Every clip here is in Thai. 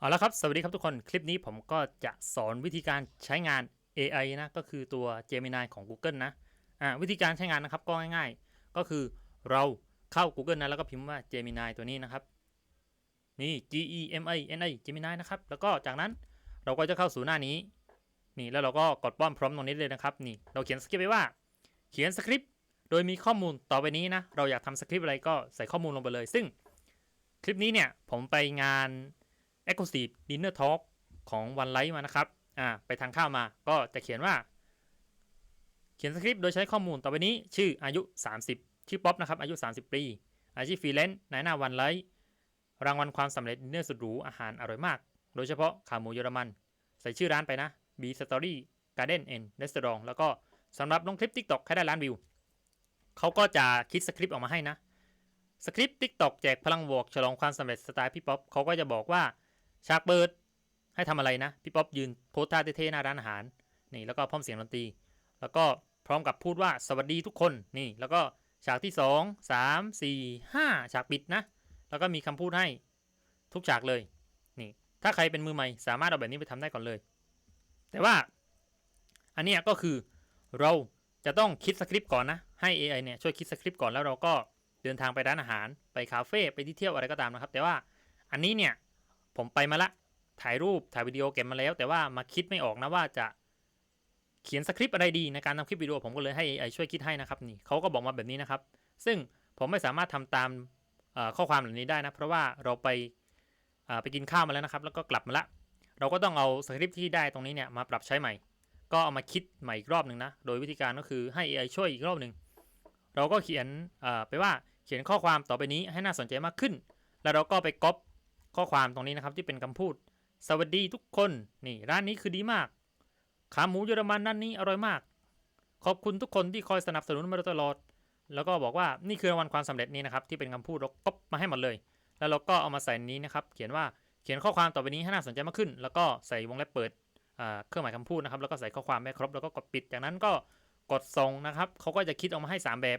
เอาละครับ สวัสดีครับทุกคน คลิปนี้ผมก็จะสอนวิธีการใช้งาน AI นะ ก็คือตัว Gemini ของ Google นะ อ่า วิธีการใช้งานนะครับ ก็ง่ายๆ ก็คือเราเข้า Google นะ แล้วก็พิมพ์ว่า Gemini ตัวนี้นะครับ นี่ G E M I N I Gemini นะครับ แล้วก็จากนั้นเราก็จะเข้าสู่หน้านี้ นี่ แล้วเราก็กดป้อมพร้อมตรงนี้เลยนะครับ นี่ เราเขียนสคริปต์ไว้ว่า เขียนสคริปต์ โดยมีข้อมูลต่อไปนี้นะ เราอยากทำสคริปต์อะไรก็ใส่ข้อมูลลงไปเลย ซึ่งคลิปนี้เนี่ย ผมไปงาน Exclusive Dinner Talk ของวันไลฟ์มานะครับอ่าไปทางข้าวมาก็จะเขียนว่า เขียนสคริปต์โดยใช้ข้อมูลต่อไปนี้ชื่ออายุ 30 ชื่อป๊อปนะครับอายุ 30 ปี อาชีพฟรีแลนซ์นายหน้าวันไลฟ์รางวัลความสำเร็จดินเนอร์สุดหรูอาหารอร่อยมาก โดยเฉพาะขาหมูเยอรมัน ใส่ชื่อร้านไปนะ B Story Garden and Restaurant แล้วก็สำหรับลงคลิป TikTok ให้ได้ล้านวิวเขาก็จะคิดสคริปต์ออกมาให้นะสคริปต์ TikTok แจกพลังบวกฉลองความสำเร็จสไตล์พี่ป๊อปเขาก็จะบอกว่า ฉากเปิดให้ทำอะไรนะ พี่ป๊อปยืนโพสท่าเท่ๆหน้าร้านอาหาร นี่แล้วก็พร้อมเสียงดนตรี แล้วก็พร้อมกับพูดว่าสวัสดีทุกคนนี่แล้วก็ฉากที่ 2 3 4 5 ฉากปิดนะ แล้วก็มีคำพูดให้ทุกฉากเลย นี่ ถ้าใครเป็นมือใหม่สามารถเอาแบบนี้ไปทำได้ก่อนเลย แต่ว่า อันนี้ก็คือเราจะต้องคิดสคริปต์ก่อนนะ ให้ AI เนี่ยช่วยคิดสคริปต์ก่อนแล้วเราก็เดินทางไปร้านอาหาร ไปคาเฟ่ไปที่เที่ยวอะไรก็ตามนะครับ แต่ว่าอันนี้เนี่ย ผมไปมาละ ถ่ายรูปถ่ายวิดีโอเก็บมาแล้ว แต่ว่ามาคิดไม่ออกนะว่าจะเขียนสคริปต์อะไรดีในการทำคลิปวิดีโอผมก็เลยให้ AI ช่วยคิดให้นะครับนี่เขาก็บอกมาแบบนี้นะครับ ซึ่งผมไม่สามารถทำตามข้อความเหล่านี้ได้นะ เพราะว่าเราไปไปกินข้าวมาแล้วนะครับ แล้วก็กลับมาละ เราก็ต้องเอาสคริปต์ที่ได้ตรงนี้เนี่ยมาปรับใช้ใหม่ ก็เอามาคิดใหม่อีกรอบหนึ่งนะ โดยวิธีการก็คือให้ AI ช่วยอีกรอบหนึ่งเราก็เขียนไปว่าเขียนข้อความต่อไปนี้ให้น่าสนใจมากขึ้น แล้วเราก็ไปก๊อป ข้อความตรงนี้นะครับที่เป็นคำพูด สวัสดีทุกคนนี่ร้านนี้คือดีมาก ขาหมูเยอรมันร้านนี้อร่อยมาก ขอบคุณทุกคนที่คอยสนับสนุนมาโดยตลอด แล้วก็บอกว่านี่คือรางวัลความสำเร็จนี้นะครับที่เป็นคำพูดเราก๊อปมาให้หมดเลย แล้วเราก็เอามาใส่นี้นะครับ เขียนว่าเขียนข้อความต่อไปนี้ให้น่าสนใจมากขึ้น แล้วก็ใส่วงเล็บเปิดเครื่องหมายคำพูดนะครับ แล้วก็ใส่ข้อความไม่ครบ แล้วก็กดปิด จากนั้นก็กดส่งนะครับ เขาก็จะคิดออกมาให้ 3 แบบ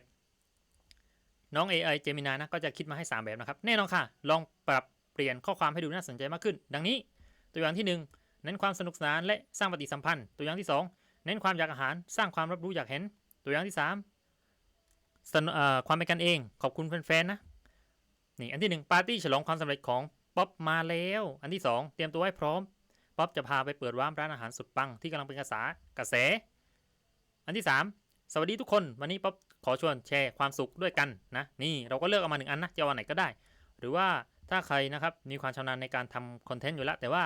น้อง AI Gemini นะ ก็จะคิดมาให้ 3 แบบนะครับ แน่นอนค่ะ ลองปรับ ปลี่ยนข้อความให้ดูน่าสนใจมากขึ้น ดังนี้ ตัวอย่างที่ 1 เน้นความสนุกสนานและสร้างปฏิสัมพันธ์ ตัวอย่างที่ 2 เน้นความอยากอาหาร สร้างความรับรู้อยากเห็น ตัวอย่างที่3สนเอ่อความเป็นกันเอง ขอบคุณแฟนๆนะนี่อันที่ 1 ปาร์ตี้ฉลองความสำเร็จของป๊อปมาแล้ว อันที่ 2 เตรียมตัวให้พร้อมป๊อปจะพาไปเปิดร้านร้านอาหารสุดปังที่กำลังเป็นกระแสกระแส อันที่ 3 สวัสดีทุกคนวันนี้ป๊อปขอชวนแชร์ความสุขด้วยกันนะนี่เราก็เลือกเอามาหนึ่งอันนะจะเอาอันไหนก็ได้ หรือว่า ถ้าใครนะครับมีความชำนาญในการทำคอนเทนต์อยู่แล้ว แต่ว่า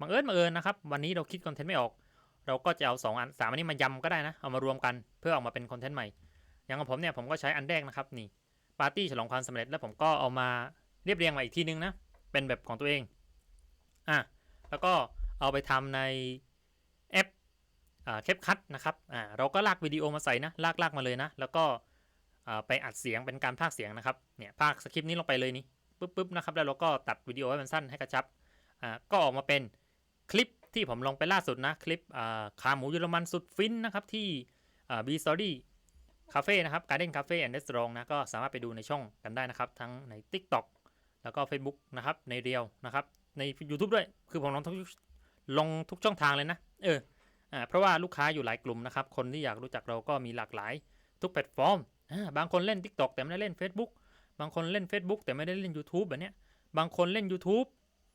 บังเอิญบังเอิญนะครับ วันนี้เราคิดคอนเทนต์ไม่ออก เราก็จะเอา2อันสามอันนี้มายำก็ได้นะ เอามารวมกันเพื่อออกมาเป็นคอนเทนต์ใหม่ อย่างของผมเนี่ยผมก็ใช้อันแรกนะครับนี่ปาร์ตี้ฉลองความสำเร็จแล้วผมก็เอามาเรียบเรียงมาอีกทีนึงนะเป็นแบบของตัวเองอะแล้วก็เอาไปทำในแอปแคปคัตนะครับอ่าเราก็ลากวิดีโอมาใส่นะลากลากมาเลยนะ แล้วก็อ่าไปอัดเสียงเป็นการพากเสียงนะครับเนี่ยพากสคริปต์นี้ลงไปเลยนี่ ปุ๊บปุ๊บนะครับแล้วเราก็ตัดวิดีโอให้มันสั้นให้กระชับอ่าก็ออกมาเป็นคลิปที่ผมลงไปล่าสุดนะ คลิปอ่าขาหมูเยอรมันสุดฟินนะครับที่อ่าบีสตอรี่คาเฟ่นะครับการ์เด้นคาเฟ่แอนด์เดสตรองนะก็สามารถไปดูในช่องกันได้นะครับ ทั้งใน TikTok แล้วก็ Facebook นะครับในเรียวนะครับใน YouTube ด้วยคือผมลงทุกลงทุกช่องทางเลยนะ เอออ่าเพราะว่าลูกค้าอยู่หลายกลุ่มนะครับ คนที่อยากรู้จักเราก็มีหลากหลายทุกแพลตฟอร์มอ่าบางคนเล่น TikTok แต่ไม่ได้เล่น Facebook บางคนเล่น Facebook แต่ไม่ได้เล่น YouTube แบบเนี้ย บางคนเล่น YouTube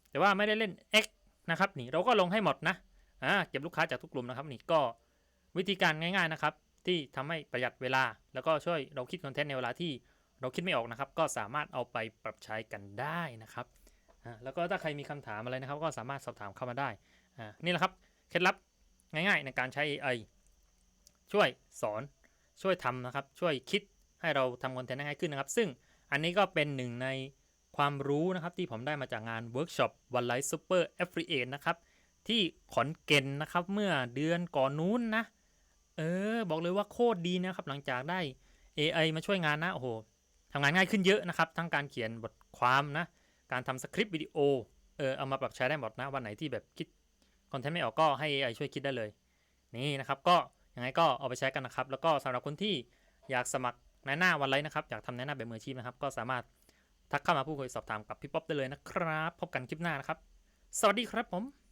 แต่ว่าไม่ได้เล่น X นะครับนี่เราก็ลงให้หมดนะอ่าเก็บลูกค้าจากทุกกลุ่มนะครับนี่ก็วิธีการง่ายๆนะครับ ที่ทำให้ประหยัดเวลา แล้วก็ช่วยเราคิดคอนเทนต์ในเวลาที่เราคิดไม่ออกนะครับ ก็สามารถเอาไปปรับใช้กันได้นะครับอ่าแล้วก็ถ้าใครมีคำถามอะไรนะครับ ก็สามารถสอบถามเข้ามาได้อ่านี่แหละครับเคล็ดลับง่ายๆในการใช้ AI ช่วยสอนช่วยทำนะครับ ช่วยคิดให้เราทำคอนเทนต์ได้ง่ายขึ้นนะครับ ซึ่ง อันนี้ก็เป็นหนึ่งในความรู้นะครับที่ผมได้มาจากงานเวิร์กช็อปวันไลท์ซูเปอร์แอฟริเอนะครับ ที่ขอนเก่นนะครับเมื่อเดือนก่อนนู้นนะ เออ บอกเลยว่าโคตรดีนะครับ หลังจากได้ AI มาช่วยงานนะโอ้โหทำงานง่ายขึ้นเยอะนะครับ ทั้งการเขียนบทความนะ การทำสคริปต์วิดีโอเออเอามาปรับใช้ได้หมดนะวันไหนที่แบบคิดคอนเทนต์ไม่ออกก็ให้ AI ช่วยคิดได้เลย นี่นะครับก็ยังไงก็เอาไปใช้กันนะครับ แล้วก็สำหรับคนที่อยากสมัคร ในหน้าวันไลฟ์นะครับอยากทำในหน้าแบบมืออาชีพนะครับ ก็สามารถทักเข้ามาพูดคุยสอบถามกับพี่ป๊อปได้เลยนะครับ พบกันคลิปหน้านะครับ สวัสดีครับผม